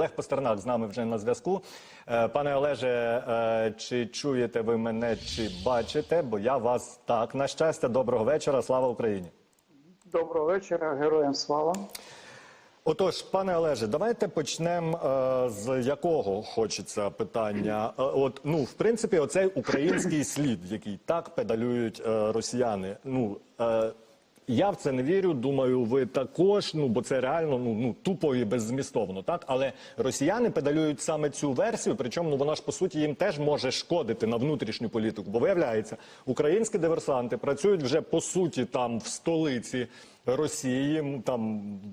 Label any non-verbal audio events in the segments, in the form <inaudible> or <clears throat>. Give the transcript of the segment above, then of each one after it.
Олег Пастернак з нами вже на зв'язку. Е, Пане Олеже, е, чи чуєте ви мене, чи бачите? Бо я вас так на щастя. Доброго вечора. Слава Україні. Доброго вечора, героям слава. Отож, пане Олеже, давайте почнемо е, з якого хочеться питання. Е, от, ну, в принципі, оцей український слід, який так педалюють е, росіяни. Ну, е, я в це не вірю. Думаю, ви також. Ну, бо це реально ну, ну тупо і беззмістовно, так. Але росіяни педалюють саме цю версію. Причому ну вона ж по суті їм теж може шкодити на внутрішню політику. Бо виявляється, українські диверсанти працюють вже по суті там в столиці. Росії там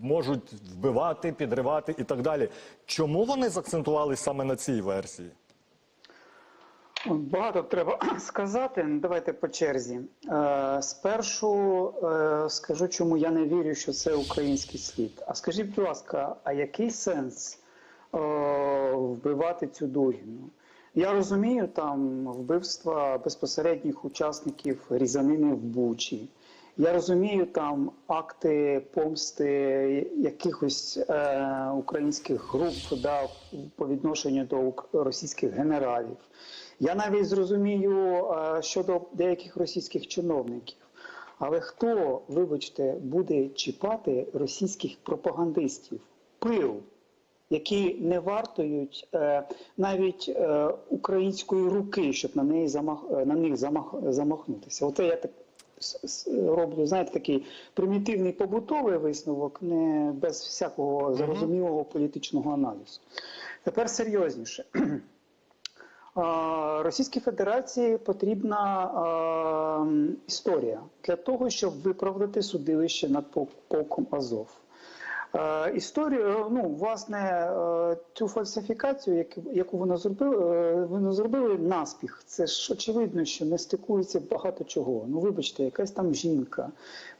можуть вбивати, підривати і так далі. Чому вони закцентувалися саме на цій версії? Багато треба <clears throat> сказати. Давайте по черзі. Е, Спершу е, скажу, чому я не вірю, що це український слід. А скажіть, будь ласка, а який сенс е, вбивати цю Дугіну? Я розумію там вбивства безпосередніх учасників різанини в Бучі. Я розумію там акти помсти якихось е, українських груп да, по відношенню до російських генералів. Я навіть зрозумію е, щодо деяких російських чиновників. Але хто, вибачте, буде чіпати російських пропагандистів? Пил, які не вартують е, навіть е, української руки, щоб на неї замах на них замах замахнутися. Оце я так роблю, знаєте, такий примітивний побутовий висновок, не без всякого зрозумілого політичного аналізу. Тепер серйозніше. Російській Федерації потрібна а, історія для того, щоб виправдати судилище над пол- полком Азов. Е, Історію, ну власне, е, цю фальсифікацію, яку, яку вони зробили, е, вони зробили наспіх. Це ж очевидно, що не стикується багато чого. Ну, вибачте, якась там жінка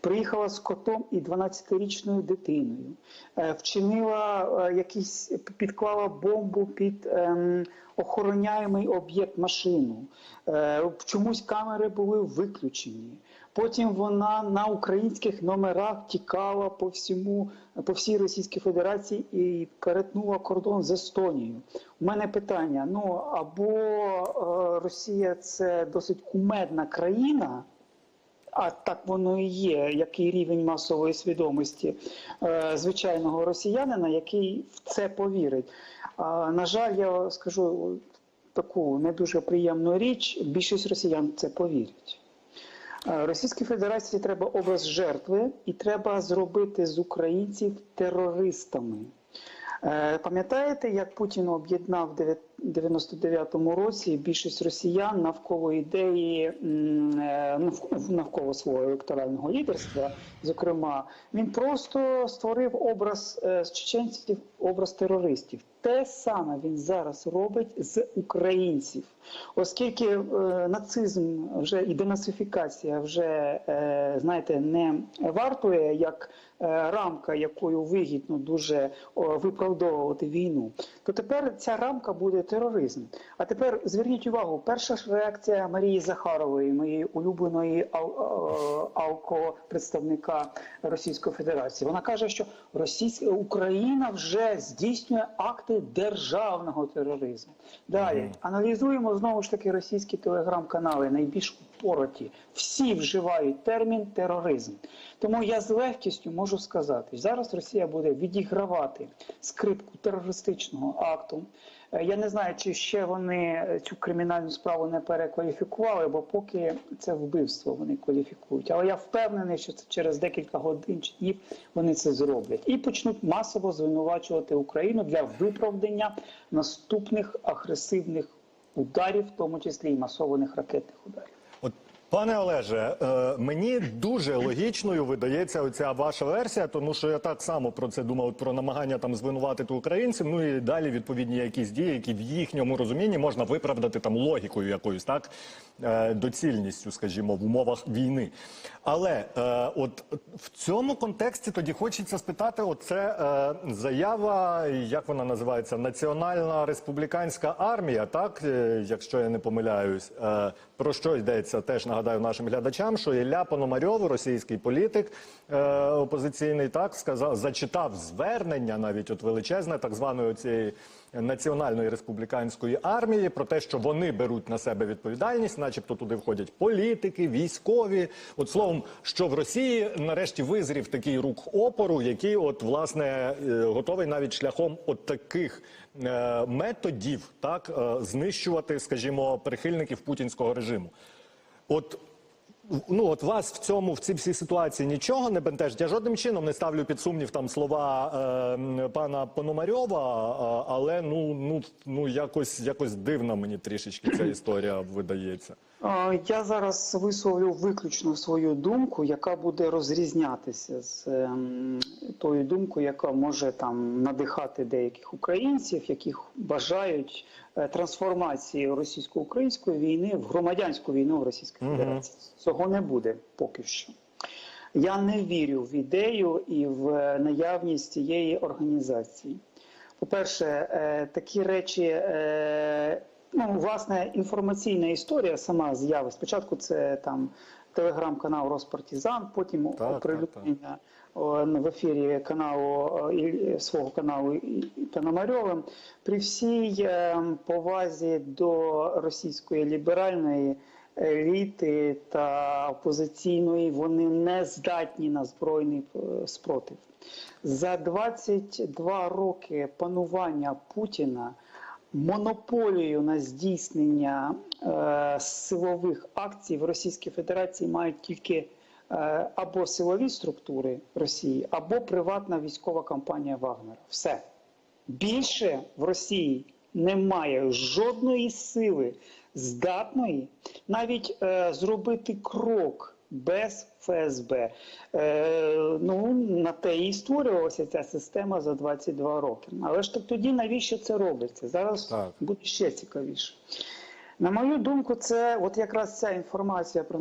приїхала з котом і 12-річною дитиною, е, вчинила е, якісь підклала бомбу під ем, охороняємий об'єкт машину. Е, Чомусь камери були виключені. Потім вона на українських номерах тікала по всьому по всій Російській Федерації і перетнула кордон з Естонією. У мене питання: ну або е, Росія це досить кумедна країна. А так воно і є, який рівень масової свідомості е, звичайного росіянина, який в це повірить. На жаль, я скажу таку не дуже приємну річ: більшість росіян в це повірять. Російській Федерації треба образ жертви, і треба зробити з українців терористами. Е, Пам'ятаєте, як Путін об'єднав в 99-му році більшість росіян навколо ідеї е, навк- навколо свого електорального лідерства? Зокрема, він просто створив образ е, чеченців, образ терористів. Те саме він зараз робить з українців, оскільки е, нацизм вже і денацифікація вже е, знаєте не вартує як е, рамка, якою вигідно дуже о, виправдовувати війну, то тепер ця рамка буде тероризм. А тепер зверніть увагу, перша ж реакція Марії Захарової, моєї улюбленої е, алко-представника Російської Федерації. Вона каже, що Російська Україна вже здійснює акти державного тероризму. Далі аналізуємо знову ж таки російські телеграм-канали, найбільш упороті. Всі вживають термін тероризм. Тому я з легкістю можу сказати, зараз Росія буде відігравати скрипку терористичного акту. Е, Я не знаю, чи ще вони цю кримінальну справу не перекваліфікували, бо поки це вбивство вони кваліфікують. Але я впевнений, що це через декілька годин чи днів вони це зроблять і почнуть масово звинувачувати Україну для виправдання наступних агресивних ударів, в тому числі і масованих ракетних ударів. Пане Олеже, е, мені дуже логічною видається оця ваша версія, тому що я так само про це думав про намагання там звинуватити українців. Ну і далі відповідні якісь дії, які в їхньому розумінні можна виправдати там логікою якоюсь, так е, доцільністю, скажімо, в умовах війни. Але е, от в цьому контексті тоді хочеться спитати: оце заява, як вона називається, Національна республіканська армія, так, якщо я не помиляюсь, про що йдеться, теж нагадаю нашим глядачам, що Ілля Пономарьов, російський політик е, опозиційний, так сказав, зачитав звернення навіть от величезне так званої цієї національної республіканської армії про те, що вони беруть на себе відповідальність, начебто туди входять політики, військові. От словом, що в Росії нарешті визрів такий рух опору, який, от власне, е, готовий навіть шляхом от таких е, методів, так е, знищувати, скажімо, прихильників путінського режиму. От Ну, от вас в цьому в цій всій ситуації нічого не бентежить. Я жодним чином не ставлю під сумнів там слова е, пана Пономарьова, але ну ну ну якось якось дивна мені трішечки ця історія видається. Я зараз висловлю виключно свою думку, яка буде розрізнятися з ем, тою думкою, яка може там надихати деяких українців, яких бажають е, трансформації російсько-української війни в громадянську війну в Російській Федерації. Цього не буде поки що. Я не вірю в ідею і в е, наявність цієї організації. По-перше, е, такі речі, ну, власне, інформаційна історія сама з'яви. Спочатку це там телеграм-канал Роспартизан, потім так, оприлюднення о, в ефірі каналу свого каналу Пономарьовим. При всій е, повазі до російської ліберальної еліти та опозиційної, вони не здатні на збройний е, спротив. За 22 роки панування Путіна монополію на здійснення е, силових акцій в Російській Федерації мають тільки е, або силові структури Росії, або приватна військова компанія Вагнера. Все більше в Росії немає жодної сили здатної навіть е, зробити крок без ФСБ. Е, ну, на те і створювалася ця система за 22 роки. Але ж так тоді навіщо це робиться? Зараз Так. буде ще цікавіше. На мою думку, це от якраз ця інформація про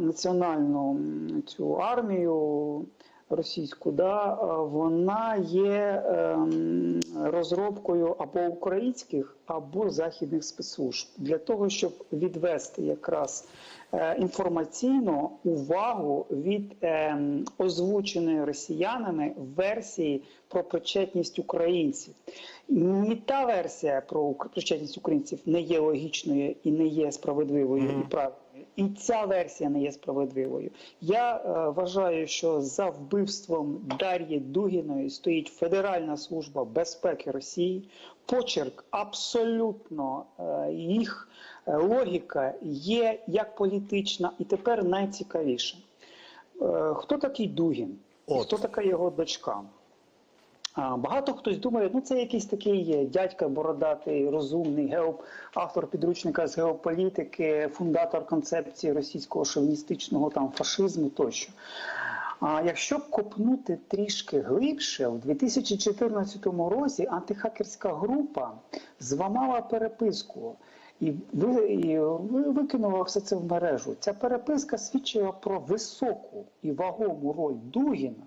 національну цю армію російську, да, е, вона є ем, розробкою або українських, або західних спецслужб для того, щоб відвести якраз е, інформаційно увагу від ем, озвученої росіянами версії про причетність українців. Ні та версія про причетність українців не є логічною і не є справедливою і правильною. І ця версія не є справедливою. Я е, вважаю, що за вбивством Дар'ї Дугіної стоїть Федеральна служба безпеки Росії. Почерк абсолютно е, їх е, логіка є як політична, і тепер найцікавіше. Е, хто такий Дугін? От. хто така його дочка? Багато хтось думає, ну це якийсь такий е, дядька бородатий, розумний, геоп... автор підручника з геополітики, фундатор концепції російського шовіністичного там фашизму тощо. А якщо копнути трішки глибше, в 2014 році антихакерська група зламала переписку і, ви- викинула все це в мережу. Ця переписка свідчила про високу і вагому роль Дугіна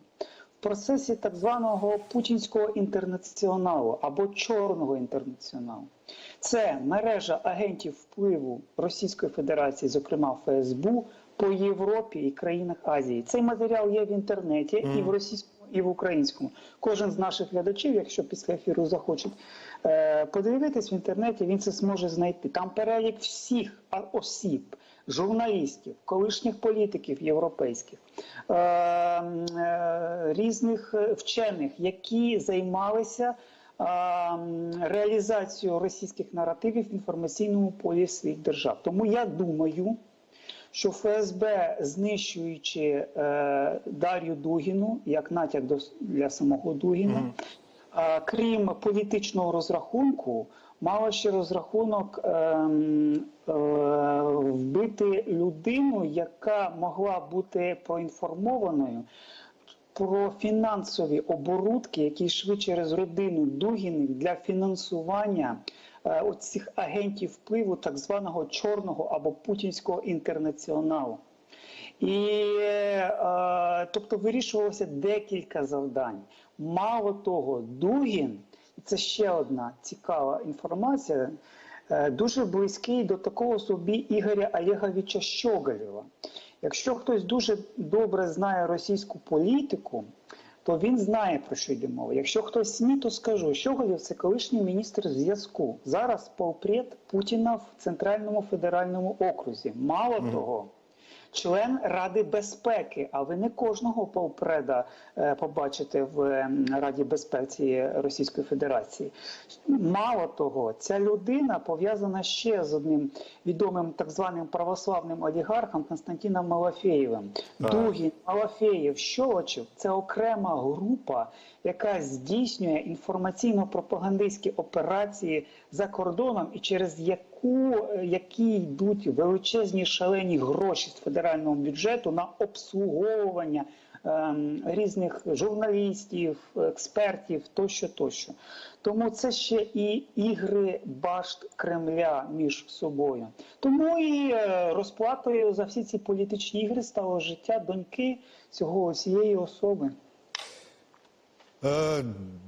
процесі так званого путінського інтернаціоналу або чорного інтернаціоналу. Це мережа агентів впливу Російської Федерації, зокрема ФСБ, по Європі і країнах Азії. Цей матеріал є в інтернеті і в російському, і в українському. Кожен з наших глядачів, якщо після ефіру захочуть е, подивитись в інтернеті, він це зможе знайти. Там перелік всіх осіб, журналістів, колишніх політиків європейських, е, е, різних вчених, які займалися реалізацією російських наративів в інформаційному полі своїх держав. Тому я думаю, що ФСБ, знищуючи е, Дар'ю Дугіну як натяк до, для самого Дугіна, е, крім політичного розрахунку, мало ще розрахунок ем, е, вбити людину, яка могла бути проінформованою про фінансові оборудки, які йшли через родину Дугіних для фінансування е, оцих агентів впливу так званого чорного або путінського інтернаціоналу. І е, тобто вирішувалося декілька завдань. Мало того, Дугін, і це ще одна цікава інформація. е, дуже близький до такого собі Ігоря Олеговича Щоголєва. Якщо хтось дуже добре знає російську політику, то він знає про що йде мова. Якщо хтось ні, то скажу. що Щоголєв – це колишній міністр зв'язку. Зараз полпред Путіна в Центральному федеральному окрузі. Мало того, член Ради безпеки. А ви не кожного полпреда е, побачите в ем, Раді безпеки Російської Федерації. Мало того, ця людина пов'язана ще з одним відомим так званим православним олігархом Константином Малафеєвим. Дугін, Малафеєв, Щолочев – це окрема група, яка здійснює інформаційно-пропагандистські операції за кордоном і через яку е, які йдуть величезні шалені гроші з федерального бюджету на обслуговування різних журналістів, експертів тощо, тощо. Тому це ще і ігри башт Кремля між собою. Тому і е, розплатою за всі ці політичні ігри стало життя доньки цього цієї особи. Е,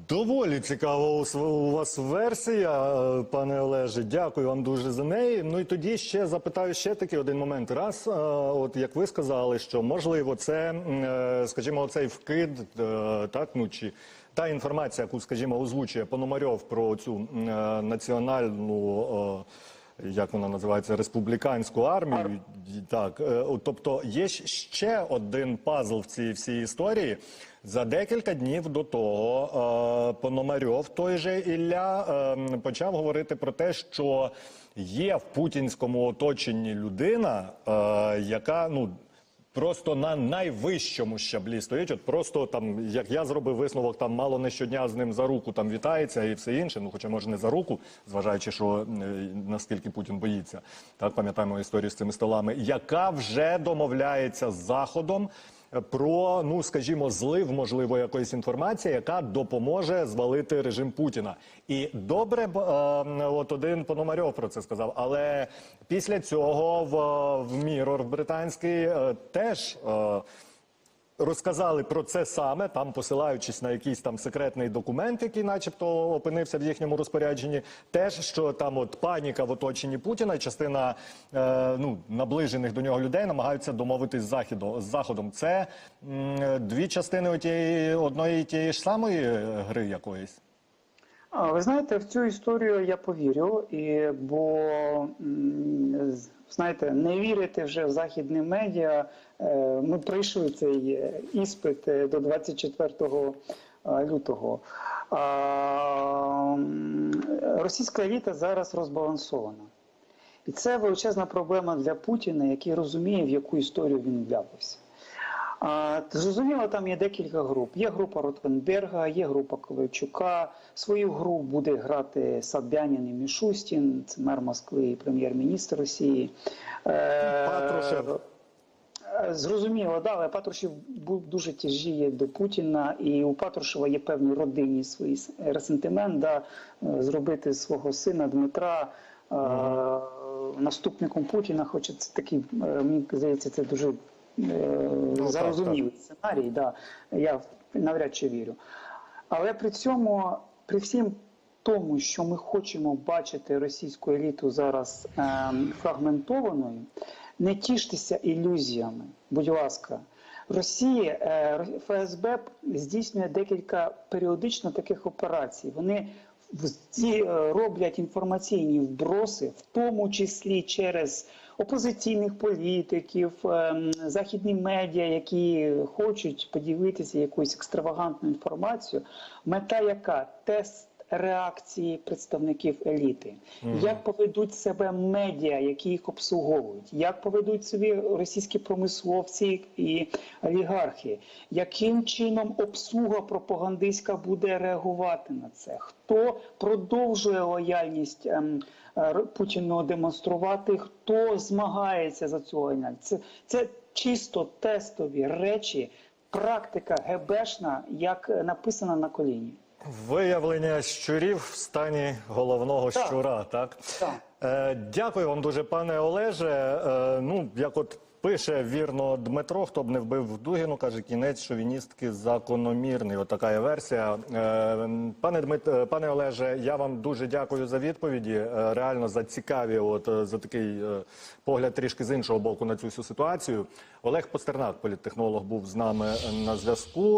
доволі цікава у вас версія, е, пане Олеже. Дякую вам дуже за неї. Ну і тоді ще запитаю ще такий один момент. Раз, е, от як ви сказали, що можливо, це, скажімо, цей вкид, так ну чи та інформація, яку, скажімо, озвучує Пономарьов про цю е, національну. Як вона називається, республіканську армію. Так, е, тобто є ще один пазл в цій всій історії. За декілька днів до того е, Пономарьов, той же Ілля, е, почав говорити про те, що є в путінському оточенні людина, е, яка ну. Просто на найвищому щаблі стоїть. От просто там, як я зробив висновок, там мало не щодня з ним за руку там вітається і все інше. Ну, хоча може не за руку, зважаючи, що е, наскільки Путін боїться. Так пам'ятаємо історію з цими столами, яка вже домовляється з заходом. Про ну скажімо, злив можливо якоїсь інформації, яка допоможе звалити режим Путіна. І добре е, от один Пономарьов про це сказав. Але після цього в, в Мірор британський е, теж. Е, Розказали про це саме, там посилаючись на якийсь там секретний документ, який, начебто, опинився в їхньому розпорядженні. Теж що там от паніка в оточенні Путіна, частина е, ну наближених до нього людей намагаються домовитись з західу з заходом. Це м, дві частини отієї одної тієї ж самої е, гри якоїсь. Ви знаєте, в цю історію я повірю, і, бо знаєте, не вірити вже в західні медіа. Е, Ми пройшли цей е, іспит е, до 24 е, лютого. Російська еліта зараз розбалансована. І це величезна проблема для Путіна, який розуміє, в яку історію він вляпався. Зрозуміло, там є декілька груп. Є група Ротвенберга, є група Ковальчука. Свою гру буде грати Сабянін і Мішустін, це мер Москви і прем'єр-міністр Росії. Е, Патрушев. Е, Зрозуміло, да, але Патрушев був дуже тяжіє до Путіна, і у Патрушева є певний родинний свій с- ресентимент, да, е, зробити свого сина Дмитра наступником Путіна, хоча це такий, мені здається, це дуже е, зарозумілий сценарій, да, я навряд чи вірю. Але при цьому, при всім тому, що ми хочемо бачити російську еліту зараз ем, фрагментованою, не тіштеся ілюзіями. Будь ласка, Росія е, ФСБ здійснює декілька періодично таких операцій. Вони ці е, роблять інформаційні вброси, в тому числі через опозиційних політиків, ем, західні медіа, які хочуть поділитися якоюсь екстравагантною інформацією. Мета яка? Тест реакції представників еліти, як поведуть себе медіа, які їх обслуговують, як поведуть собі російські промисловці і олігархи, яким чином обслуга пропагандистська буде реагувати на це? Хто продовжує лояльність ем, е, Путіну демонструвати, хто змагається за цю лояльність? Це, це чисто тестові речі, практика ГБшна, як написана на коліні. Виявлення щурів в стані головного Так. щура, так? Так. Е, дякую вам дуже, пане Олеже. Е, ну, як от Пише вірно Дмитро, хто б не вбив Дугіну, каже кінець шовіністки закономірний. Отака є версія. Е, Пане Дмит, е, пане Олеже, я вам дуже дякую за відповіді. Е, Реально за цікаві, от е, за такий е, погляд трішки з іншого боку на цю всю ситуацію. Олег Постернак, політтехнолог, був з нами на зв'язку.